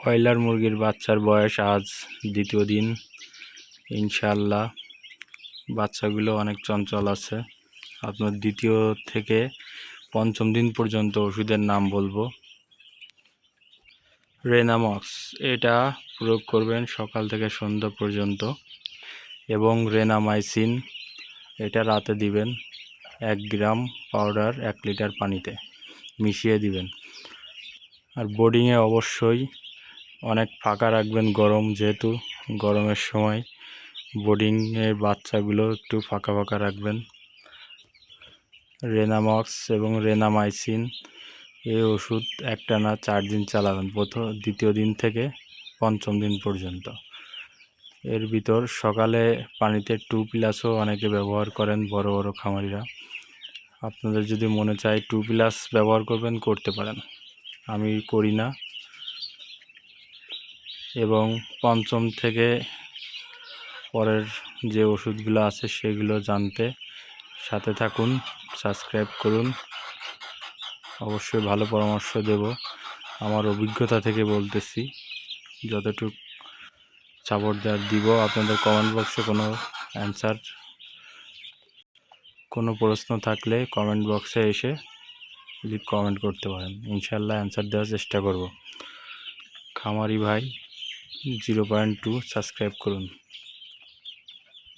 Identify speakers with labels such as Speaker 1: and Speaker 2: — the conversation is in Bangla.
Speaker 1: ব্রয়লার মুরগির বাচ্চার বয়স আজ দ্বিতীয় দিন। ইনশাল্লাহ বাচ্চাগুলো অনেক চঞ্চল আছে। আপনার দ্বিতীয় থেকে পঞ্চম দিন পর্যন্ত ওষুধের নাম বলব। রেনামক্স, এটা প্রয়োগ করবেন সকাল থেকে সন্ধ্যা পর্যন্ত। এবং রেনামাইসিন, এটা রাতে দিবেন এক গ্রাম পাউডার এক লিটার পানিতে মিশিয়ে দিবেন। আর বোর্ডিংয়ে অবশ্যই অনেক ফাঁকা রাখবেন গরম যেহেতু, গরমের সময়। বোর্ডিংয়ের বাচ্চাগুলো একটু ফাঁকা ফাঁকা রাখবেন। রেনামক্স এবং রেনামাইসিন এই ওষুধ একটানা চার দিন চালাবেন প্রথম দ্বিতীয় দিন থেকে পঞ্চম দিন পর্যন্ত। এর ভিতর সকালে পানিতে টু প্লাসও অনেকে ব্যবহার করেন বড় বড় খামারিরা। আপনাদের যদি মনে চায় টু প্লাস ব্যবহার করবেন, করতে পারেন। আমি করি না। এবং পঞ্চম থেকে পরের যে ওষুধগুলো আছে সেগুলো জানতে সাথে থাকুন, সাবস্ক্রাইব করুন। অবশ্যই ভালো পরামর্শ দেব। আমার অভিজ্ঞতা থেকে বলতেছি, যতটুকু সাপোর্ট দেওয়ার দিব, আপনাদের কমেন্ট বক্সে কোনো অ্যান্সার কোনো প্রশ্ন থাকলে কমেন্ট বক্সে এসে যদি কমেন্ট করতে পারেন ইনশাল্লাহ অ্যান্সার দেওয়ার চেষ্টা করব। খামারি ভাই জিরো পয়েন্ট টু সাবস্ক্রাইব করুন।